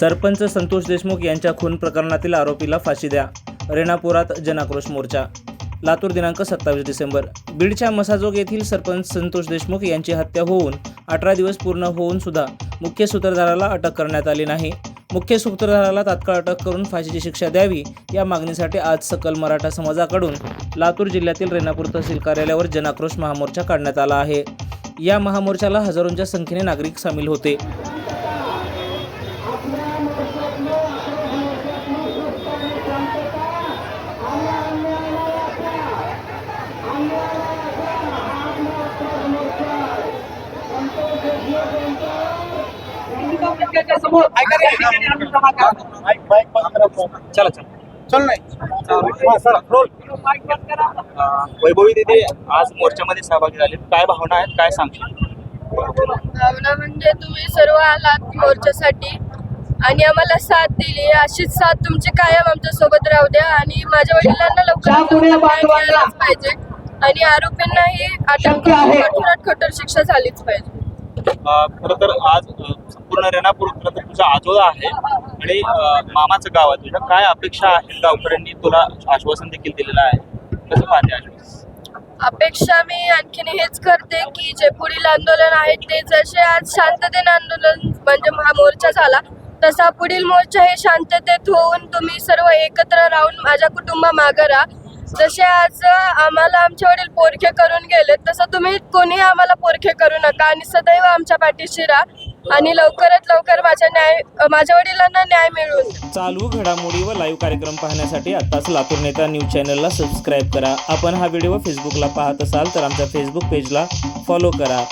सरपंच संतोष देशमुख यांच्या खून प्रकरणातील आरोपीला फाशी द्या. रेणापुरात जनाक्रोश मोर्चा. लातूर दिनांक सत्तावीस डिसेंबर. बीडच्या मसाजोग येथील सरपंच संतोष देशमुख यांची हत्या होऊन अठरा दिवस पूर्ण होऊन सुद्धा मुख्य सूत्रधाराला अटक करण्यात आली नाही. मुख्य सूत्रधाराला तात्काळ अटक करून फाशीची शिक्षा द्यावी या मागणीसाठी आज सकल मराठा समाजाकडून लातूर जिल्ह्यातील रेणापूर तहसील कार्यालयावर जनाक्रोश महामोर्चा काढण्यात आला आहे. या महामोर्चाला हजारोंच्या संख्येने नागरिक सामील होते. चला चला. चल नाही. वैभवी दिदी आज मोर्चामध्ये सहभागी झाले. काय भावना आहेत? काय सांगशील? भावना म्हणजे तुम्ही सर्व आलात मोर्चासाठी आणि आम्हाला साथ दिली. अशीच साथ तुमची कायम आमच्यासोबत राहू द्या आणि माझ्या वडिलांना लवकर न्याय मिळालाच पाहिजे. आणि आरोपींनाही अटक करून कठोरात कठोर शिक्षा झालीच पाहिजे. खरं तर आज अ, संपूर्ण रेणापूर तर तुझा आजोळा आहे. आणि मामाचं गाव आहे तुझ्या. काय अपेक्षा आहेत गावकऱ्यांनी तुला आश्वासन देखील दिलेलं आहे? कसं पाहते आश्वासन अपेक्षा मी आणखीन हेच करते की जे पुढील आंदोलन आहे ते जसे आज शांततेने आंदोलन म्हणजे महामोर्चा झाला तसा पुढील मोर्चा हे शांततेत होऊन तुम्ही सर्व एकत्र राहून माझ्या कुटुंबा मागे राहा. जसे आज आम्हाला आमचे वडील पोरखे करून गेले तसं तुम्ही कोणी आम्हाला पोरखे करू नका आणि सदैव आमच्या पाठीशी राहा. आणि लवकरात लवकर माझ्या न्याय माझ्या वडिलांना न्याय मिळून. चालू घडामोडी व लाईव्ह कार्यक्रम पाहण्यासाठी आत्ताच लातूर नेता न्यूज चॅनलला सबस्क्राईब करा. आपण हा व्हिडिओ फेसबुकला पाहत असाल तर आमच्या फेसबुक पेजला फॉलो करा.